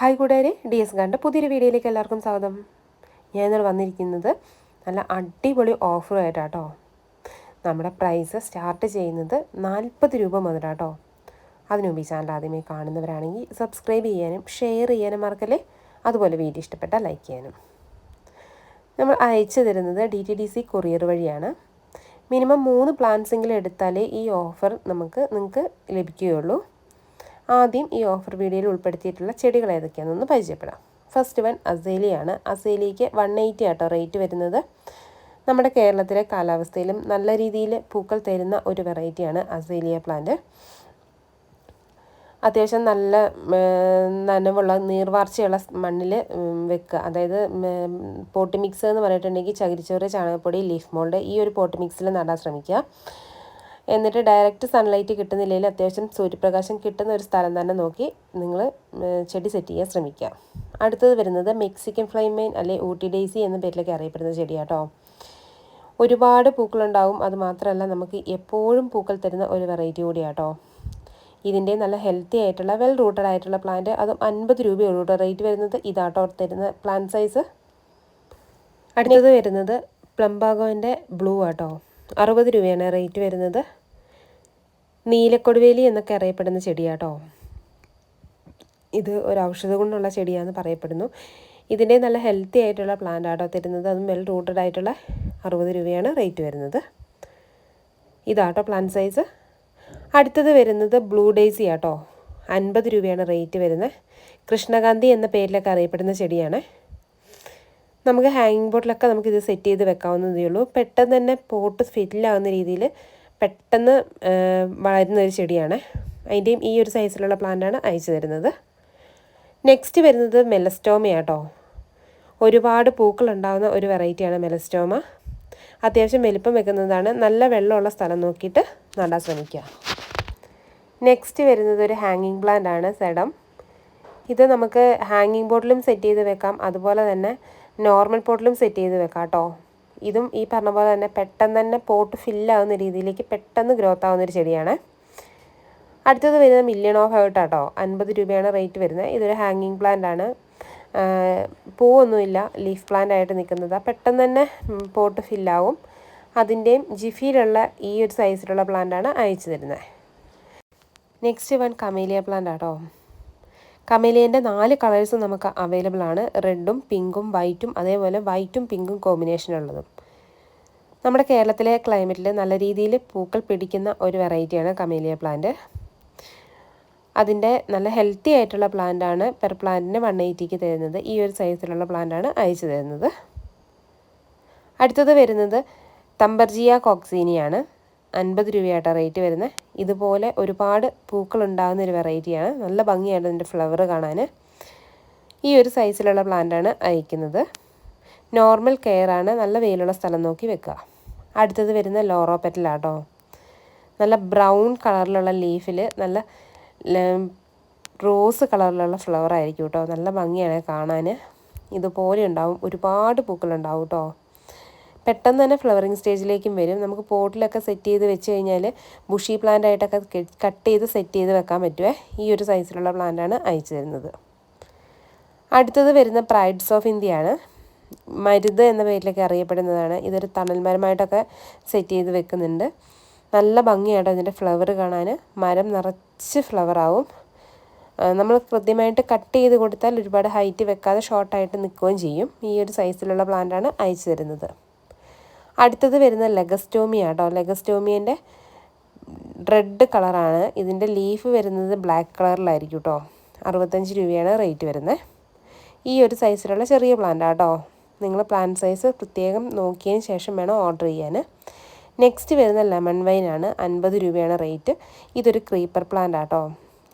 Hi കൂട്ടുകാരെ D S ഗാന്റെ പുതിയൊരു വീഡിയോയിലേക്ക് എല്ലാവർക്കും സ്വാഗതം. ഞാൻ ഇന്നലെ വന്നിരിക്കുന്നത് നല്ല അടിപൊളി ഓഫറുമായിട്ടാട്ടോ. നമ്മുടെ പ്രൈസ് സ്റ്റാർട്ട് ചെയ്യുന്നത് നാൽപ്പത് രൂപ മുതലാട്ടോ. അതിനുമുമ്പ് ഈ ചാനൽ ആദ്യമേ കാണുന്നവരാണെങ്കിൽ സബ്സ്ക്രൈബ് ചെയ്യാനും ഷെയർ ചെയ്യാനും മറക്കല്ലേ? അതുപോലെ വീഡിയോ ഇഷ്ടപ്പെട്ടാൽ ലൈക്ക് ചെയ്യാനും. നമ്മൾ അയച്ചു തരുന്നത് D T D C courier വഴിയാണ്. മിനിമം മൂന്ന് പ്ലാൻസെങ്കിലും എടുത്താലേ ഈ ഓഫർ നമുക്ക് നിങ്ങൾക്ക് ലഭിക്കുകയുള്ളൂ. ആദ്യം ഈ ഓഫർ വീഡിയോയിൽ ഉൾപ്പെടുത്തിയിട്ടുള്ള ചെടികൾ ഏതൊക്കെയാണെന്നൊന്ന് പരിചയപ്പെടാം. ഫസ്റ്റ് വൺ അസേലിയാണ് അസേലിക്ക് വൺ എയ്റ്റി ആട്ടോ റേറ്റ് വരുന്നത്. നമ്മുടെ കേരളത്തിലെ കാലാവസ്ഥയിലും നല്ല രീതിയിൽ പൂക്കൾ തരുന്ന ഒരു വെറൈറ്റിയാണ് അസേലിയ പ്ലാന്റ് അത്യാവശ്യം നല്ല നനവുള്ള നീർവാർച്ചയുള്ള മണ്ണിൽ വെക്കുക. അതായത് പോട്ട് മിക്സ് എന്ന് പറഞ്ഞിട്ടുണ്ടെങ്കിൽ ചകിരിച്ചോറ് ചാണകപ്പൊടി ലീഫ് മോൾഡ് ഈ ഒരു പോട്ട് മിക്സിൽ നടാൻ ശ്രമിക്കുക. എന്നിട്ട് ഡയറക്റ്റ് സൺലൈറ്റ് കിട്ടുന്നില്ലെങ്കിൽ അത്യാവശ്യം സൂര്യപ്രകാശം കിട്ടുന്ന ഒരു സ്ഥലം തന്നെ നോക്കി നിങ്ങൾ ചെടി സെറ്റ് ചെയ്യാൻ ശ്രമിക്കുക. അടുത്തത് വരുന്നത് മെക്സിക്കൻ ഫ്ലൈമെയിൻ അല്ലെ ഊട്ടി ഡേസി എന്ന പേരിലൊക്കെ അറിയപ്പെടുന്ന ചെടിയാട്ടോ. ഒരുപാട് പൂക്കളുണ്ടാവും. അത് മാത്രമല്ല നമുക്ക് എപ്പോഴും പൂക്കൾ തരുന്ന ഒരു വെറൈറ്റി കൂടിയാട്ടോ. ഇതിന്റെ നല്ല ഹെൽത്തി ആയിട്ടുള്ള വെൽ റൂട്ടഡ് ആയിട്ടുള്ള പ്ലാന്റ് അതും അൻപത് രൂപയുള്ളൂ റേറ്റ് വരുന്നത് ഇതാട്ടോ തരുന്ന പ്ലാന്റ് സൈസ് അടുത്തത് വരുന്നത് പ്ലംബാഗോന്റെ ബ്ലൂ ആട്ടോ. അറുപത് രൂപയാണ് റേറ്റ് വരുന്നത്. നീലക്കൊടുവേലി എന്നൊക്കെ അറിയപ്പെടുന്ന ചെടിയാട്ടോ. ഇത് ഒരു ഔഷധ ഗുണമുള്ള ചെടിയാണെന്ന് പറയപ്പെടുന്നു. ഇതിന്റെ നല്ല ഹെൽത്തി ആയിട്ടുള്ള പ്ലാന്റ് ആട്ടോ തരുന്നത്. അതും വെൽ റൂട്ടഡ് ആയിട്ടുള്ള അറുപത് രൂപയാണ് റേറ്റ് വരുന്നത്. ഇതാട്ടോ പ്ലാന്റ് സൈസ് അടുത്തത് വരുന്നത് ബ്ലൂ ഡേസി ആട്ടോ. അൻപത് രൂപയാണ് റേറ്റ് വരുന്നത് കൃഷ്ണകാന്തി എന്ന പേരിലൊക്കെ അറിയപ്പെടുന്ന ചെടിയാണ്. നമുക്ക് ഹാങ്ങിങ് ബോട്ടിലൊക്കെ നമുക്കിത് സെറ്റ് ചെയ്ത് വെക്കാവുന്നതേ ഉള്ളൂ. പെട്ടെന്ന് തന്നെ പോട്ട് ഫില്ലാവുന്ന രീതിയിൽ പെട്ടെന്ന് വളരുന്ന ഒരു ചെടിയാണ്. അതിന്റെയും ഈ ഒരു സൈസിലുള്ള പ്ലാന്റാണ് അയച്ചു തരുന്നത്. നെക്സ്റ്റ് വരുന്നത് മെലസ്റ്റോമയാട്ടോ ഒരുപാട് പൂക്കൾ ഉണ്ടാകുന്ന ഒരു വെറൈറ്റിയാണ് മെലസ്റ്റോമ. അത്യാവശ്യം വലിപ്പം വെക്കുന്നതാണ്. നല്ല വെള്ളമുള്ള സ്ഥലം നോക്കിയിട്ട് നടാൻ ശ്രമിക്കുക. നെക്സ്റ്റ് വരുന്നത് ഒരു ഹാങ്ങിങ് പ്ലാന്റ് ആണ് സെഡം ഇത് നമുക്ക് ഹാങ്ങിങ് ബോട്ടിലും സെറ്റ് ചെയ്ത് വെക്കാം. അതുപോലെ തന്നെ നോർമൽ പോട്ടിലും സെറ്റ് ചെയ്ത് വെക്കാം കേട്ടോ ഇതും ഈ പറഞ്ഞ പോലെ തന്നെ പെട്ടെന്ന് തന്നെ പോട്ട് ഫില്ലാവുന്ന രീതിയിലേക്ക് പെട്ടെന്ന് ഗ്രോത്ത് ആവുന്ന ഒരു ചെടിയാണ്. അടുത്തത് വരുന്നത് മില്യൺ ഓഫ് ഹേർട്ട് കേട്ടോ അൻപത് രൂപയാണ് റേറ്റ് വരുന്നത്. ഇതൊരു ഹാങ്ങിങ് പ്ലാന്റ് ആണ്. പൂവൊന്നുമില്ല ലീഫ് പ്ലാന്റ് ആയിട്ട് നിൽക്കുന്നത്. പെട്ടെന്ന് തന്നെ പോട്ട് ഫില്ലാവും. അതിന്റെയും ജിഫിയിലുള്ള ഈ ഒരു സൈസിലുള്ള പ്ലാന്റാണ് അയച്ചു തരുന്നത്. നെക്സ്റ്റ് വൺ കമേലിയ പ്ലാന്റ് ആട്ടോ. കമേലിയന്റെ നാല് കളേഴ്സ് നമുക്ക് അവൈലബിൾ ആണ്. റെഡും പിങ്കും വൈറ്റും അതേപോലെ വൈറ്റും പിങ്കും കോമ്പിനേഷൻ ഉള്ളതും. നമ്മുടെ കേരളത്തിലെ ക്ലൈമറ്റിൽ നല്ല രീതിയിൽ പൂക്കൾ പിടിക്കുന്ന ഒരു വെറൈറ്റിയാണ് കമേലിയ പ്ലാന്റ് അതിന്റെ നല്ല ഹെൽത്തി ആയിട്ടുള്ള പ്ലാന്റാണ് പെർ പ്ലാന്റിന് വൺ എയ്റ്റിക്ക് തരുന്നത്. ഈ ഒരു സൈസിലുള്ള പ്ലാന്റാണ് അയച്ചു തരുന്നത്. അടുത്തത് വരുന്നത് തമ്പർജിയ കോക്സീനിയാണ് അൻപത് രൂപയായിട്ടാണ് റേറ്റ് വരുന്നത്. ഇതുപോലെ ഒരുപാട് പൂക്കൾ ഉണ്ടാകുന്ന ഒരു വെറൈറ്റിയാണ് നല്ല ഭംഗിയാണ് ഇതിന്റെ ഫ്ലവർ കാണാൻ ഈ ഒരു സൈസിലുള്ള പ്ലാന്റാണ് അയക്കുന്നത്. നോർമൽ കെയറാണ് നല്ല വെയിലുള്ള സ്ഥലം നോക്കി വെക്കുക. അടുത്തത് വരുന്ന ലോറോ പെറ്റലാട്ടോ നല്ല ബ്രൗൺ കളറിലുള്ള ലീഫിൽ നല്ല റോസ് കളറിലുള്ള ഫ്ലവർ ആയിരിക്കും കേട്ടോ നല്ല ഭംഗിയാണ് കാണാൻ ഇതുപോലെ ഉണ്ടാവും. ഒരുപാട് പൂക്കളുണ്ടാവും കേട്ടോ പെട്ടെന്ന് തന്നെ ഫ്ലവറിങ് സ്റ്റേജിലേക്കും വരും. നമുക്ക് പോട്ടിലൊക്കെ സെറ്റ് ചെയ്ത് വെച്ച് കഴിഞ്ഞാൽ ബുഷി പ്ലാന്റ് ആയിട്ടൊക്കെ കട്ട് ചെയ്ത് സെറ്റ് ചെയ്ത് വെക്കാൻ പറ്റുമേ ഈ ഒരു സൈസിലുള്ള പ്ലാന്റാണ് അയച്ചു തരുന്നത്. അടുത്തത് വരുന്ന പ്രൈഡ്സ് ഓഫ് ഇന്ത്യയാണ് മരുത് എന്ന പേരിലൊക്കെ അറിയപ്പെടുന്നതാണ്. ഇതൊരു തണൽ മരമായിട്ടൊക്കെ സെറ്റ് ചെയ്ത് വെക്കുന്നുണ്ട്. നല്ല ഭംഗിയാണ് ഇതിന്റെ ഫ്ലവർ കാണാൻ മരം നിറച്ച് ഫ്ലവറാവും നമ്മൾ കൃത്യമായിട്ട് കട്ട് ചെയ്ത് കൊടുത്താൽ ഒരുപാട് ഹൈറ്റ് വെക്കാതെ ഷോർട്ടായിട്ട് നിൽക്കുകയും ചെയ്യും. ഈ ഒരു സൈസിലുള്ള പ്ലാന്റാണ് അയച്ചു തരുന്നത്. അടുത്തത് വരുന്ന ലെഗസ്റ്റോമി ആട്ടോ ലെഗസ്റ്റോമിയന്റെ റെഡ് കളറാണ് ഇതിന്റെ ലീഫ് വരുന്നത് ബ്ലാക്ക് കളറിലായിരിക്കും കേട്ടോ അറുപത്തഞ്ച് രൂപയാണ് റേറ്റ് വരുന്നത് ഈ ഒരു സൈസിലുള്ള ചെറിയ പ്ലാന്റ് ആട്ടോ. നിങ്ങൾ പ്ലാന്റ് സൈസ് പ്രത്യേകം നോക്കിയതിന് ശേഷം വേണം ഓർഡർ ചെയ്യാൻ നെക്സ്റ്റ് വരുന്ന ലെമൺ വൈനാണ് അൻപത് രൂപയാണ് റേറ്റ് ഇതൊരു ക്രീപ്പർ പ്ലാന്റ് ആട്ടോ.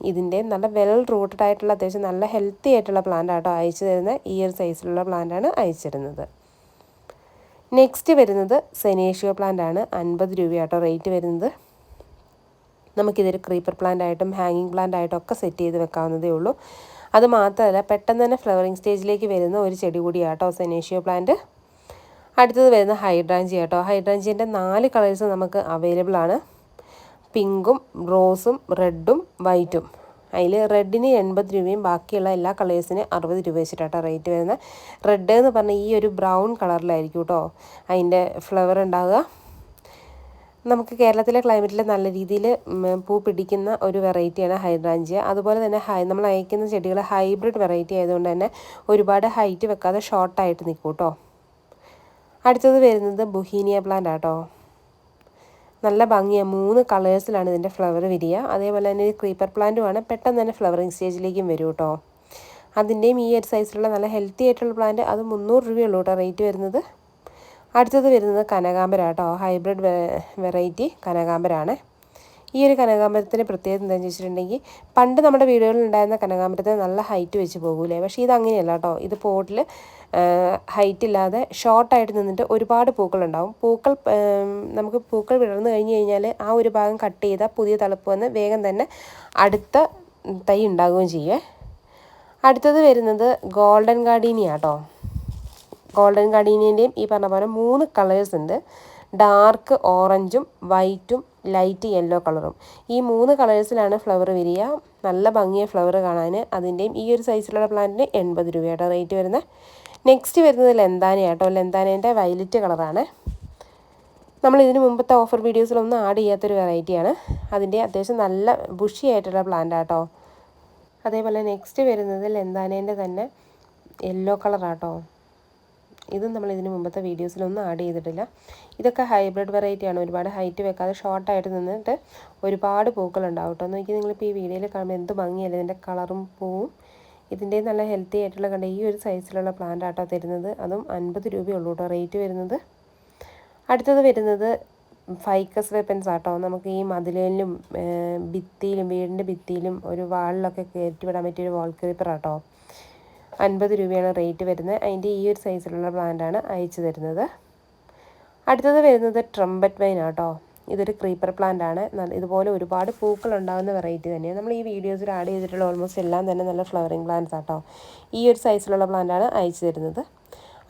ഇതിന്റെ നല്ല വെൽ റൂട്ടഡ് ആയിട്ടുള്ള അത്യാവശ്യം നല്ല ഹെൽത്തി ആയിട്ടുള്ള പ്ലാന്റ് ആട്ടോ അയച്ചു തരുന്ന ഈ ഒരു സൈസിലുള്ള പ്ലാന്റാണ് അയച്ചു നെക്സ്റ്റ് വരുന്നത് സെനേഷ്യോ പ്ലാന്റ് ആണ്. അൻപത് രൂപയാട്ടോ റേറ്റ് വരുന്നത്. നമുക്കിതൊരു ക്രീപ്പർ പ്ലാന്റ് ആയിട്ടും ഹാങ്ങിങ് പ്ലാന്റ് ആയിട്ടും ഒക്കെ സെറ്റ് ചെയ്ത് വെക്കാവുന്നതേ ഉള്ളൂ. അത് മാത്രമല്ല പെട്ടെന്ന് തന്നെ ഫ്ലവറിങ് സ്റ്റേജിലേക്ക് വരുന്ന ഒരു ചെടി കൂടിയാട്ടോ സെനേഷ്യോ പ്ലാന്റ് അടുത്തത് വരുന്ന ഹൈഡ്രാഞ്ചി ആട്ടോ ഹൈഡ്രാഞ്ചിന്റെ നാല് കളേഴ്സ് നമുക്ക് അവൈലബിൾ ആണ്. പിങ്കും റോസും റെഡും വൈറ്റും അതിൽ റെഡിന് എൺപത് രൂപയും ബാക്കിയുള്ള എല്ലാ കളേഴ്സിന് അറുപത് രൂപ വെച്ചിട്ടാണ് റേറ്റ് വരുന്നത്. റെഡ് എന്ന് പറഞ്ഞാൽ ഈ ഒരു ബ്രൗൺ കളറിലായിരിക്കും കേട്ടോ അതിന്റെ ഫ്ലവർ ഉണ്ടാവുക. നമുക്ക് കേരളത്തിലെ ക്ലൈമറ്റിൽ നല്ല രീതിയിൽ പൂ പിടിക്കുന്ന ഒരു വെറൈറ്റിയാണ് ഹൈഡ്രാഞ്ചിയ. അതുപോലെ തന്നെ ഹൈ നമ്മൾ അയക്കുന്ന ചെടികൾ ഹൈബ്രിഡ് വെറൈറ്റി ആയതുകൊണ്ട് തന്നെ ഒരുപാട് ഹൈറ്റ് വെക്കാതെ ഷോർട്ടായിട്ട് നിൽക്കും കേട്ടോ അടുത്തത് വരുന്നത് ബുഹീനിയ പ്ലാന്റ് ആട്ടോ. നല്ല ഭംഗിയാണ് മൂന്ന് കളേഴ്സിലാണ് ഇതിന്റെ ഫ്ലവർ വിരിയുക അതേപോലെ തന്നെ ക്രീപ്പർ പ്ലാന്റുമാണ് പെട്ടെന്ന് തന്നെ ഫ്ലവറിങ് സ്റ്റേജിലേക്കും വരും കേട്ടോ അതിന്റെയും ഈ ഒരു സൈസിലുള്ള നല്ല ഹെൽത്തി ആയിട്ടുള്ള പ്ലാന്റ് അത് മുന്നൂറ് രൂപയുള്ളൂ കേട്ടോ റേറ്റ് വരുന്നത്. അടുത്തത് വരുന്നത് കനകാമ്പരാട്ടോ ഹൈബ്രിഡ് വെറൈറ്റി കനകാമ്പരാണ് ഈ ഒരു കനകാമ്പരത്തിന്റെ പ്രത്യേകത എന്താണെന്ന് വെച്ചിട്ടുണ്ടെങ്കിൽ പണ്ട് നമ്മുടെ വീടുകളിൽ ഉണ്ടായിരുന്ന കനകാമ്പരത്തിന് നല്ല ഹൈറ്റ് വെച്ച് പോകൂലേ പക്ഷേ ഇത് അങ്ങനെയല്ല കേട്ടോ. ഇത് പോട്ടിൽ ഹൈറ്റ് ഇല്ലാതെ ഷോർട്ടായിട്ട് നിന്നിട്ട് ഒരുപാട് പൂക്കളുണ്ടാവും പൂക്കൾ നമുക്ക് പൂക്കൾ വിടർന്നു കഴിഞ്ഞ് കഴിഞ്ഞാൽ ആ ഒരു ഭാഗം കട്ട് ചെയ്താൽ പുതിയ തളുപ്പ് വന്ന് വേഗം തന്നെ അടുത്ത തൈ ഉണ്ടാകുകയും ചെയ്യേ. അടുത്തത് വരുന്നത് ഗോൾഡൻ ഗാർഡീനിയാട്ടോ ഗോൾഡൻ ഗാർഡീനിയന്റെയും ഈ പറഞ്ഞ പോലെ മൂന്ന് കളേഴ്സ് ഉണ്ട്. ഡാർക്ക് ഓറഞ്ചും വൈറ്റും ലൈറ്റ് യെല്ലോ കളറും. ഈ മൂന്ന് കളേഴ്സിലാണ് ഫ്ലവർ വരിക. നല്ല ഭംഗിയ ഫ്ലവർ കാണാൻ അതിന്റെയും ഈ ഒരു സൈസിലുള്ള പ്ലാന്റിന് എൺപത് രൂപയുടെ റേറ്റ് വരുന്നത് നെക്സ്റ്റ് വരുന്നത് ലെന്താന കേട്ടോ ലെന്താനേന്റെ വയലറ്റ് കളറാണ്. നമ്മൾ ഇതിന് മുമ്പത്തെ ഓഫർ വീഡിയോസിലൊന്നും ആഡ് ചെയ്യാത്തൊരു വെറൈറ്റിയാണ് അതിന്റെ അത്യാവശ്യം നല്ല ബുഷി ആയിട്ടുള്ള പ്ലാന്റ് ആട്ടോ. അതേപോലെ നെക്സ്റ്റ് വരുന്നത് ലെന്താനേന്റെ തന്നെ യെല്ലോ കളറാട്ടോ. ഇതും നമ്മൾ ഇതിന് മുമ്പത്തെ വീഡിയോസിലൊന്നും ആഡ് ചെയ്തിട്ടില്ല. ഇതൊക്കെ ഹൈബ്രിഡ് വെറൈറ്റിയാണ് ഒരുപാട് ഹൈറ്റ് വെക്കാതെ ഷോർട്ടായിട്ട് നിന്നിട്ട് ഒരുപാട് പൂക്കളുണ്ടാവും കേട്ടോ. നോക്കി നിങ്ങളിപ്പോൾ ഈ വീഡിയോയിൽ കാണുമ്പോൾ എന്ത് ഭംഗിയല്ലേ? ഇതിന്റെ കളറും പൂവും. ഇതിന്റെ നല്ല ഹെൽത്തി ആയിട്ടുള്ള കണ്ട ഈ ഒരു സൈസിലുള്ള പ്ലാന്റ് ആട്ടോ തരുന്നത്. അതും അൻപത് രൂപയുള്ളൂ കേട്ടോ റേറ്റ് വരുന്നത്. അടുത്തത് വരുന്നത് ഫൈക്കസ് വെപ്പൻസ് ആട്ടോ. നമുക്ക് ഈ മതിലിലും ഭിത്തിയിലും വീടിന്റെ ഭിത്തിയിലും ഒരു വാളിലൊക്കെ കയറ്റിവിടാൻ പറ്റിയൊരു വാൾ ക്രീപ്പർ ആട്ടോ. അൻപത് രൂപയാണ് റേറ്റ് വരുന്നത്. അതിന്റെ ഈ ഒരു സൈസിലുള്ള പ്ലാന്റാണ് അയച്ചു തരുന്നത്. അടുത്തത് വരുന്നത് ട്രംബറ്റ് വൈൻ ആട്ടോ. ഇതൊരു ക്രീപ്പർ പ്ലാന്റ് ആണ്. ഇതുപോലെ ഒരുപാട് പൂക്കൾ ഉണ്ടാകുന്ന വെറൈറ്റി തന്നെയാണ്. നമ്മൾ ഈ വീഡിയോസിൽ ആഡ് ചെയ്തിട്ടുള്ള ഓൾമോസ്റ്റ് എല്ലാം തന്നെ നല്ല ഫ്ലവറിങ് പ്ലാന്റ്സ് ആട്ടോ. ഈ ഒരു സൈസിലുള്ള പ്ലാന്റാണ് അയച്ചു തരുന്നത്.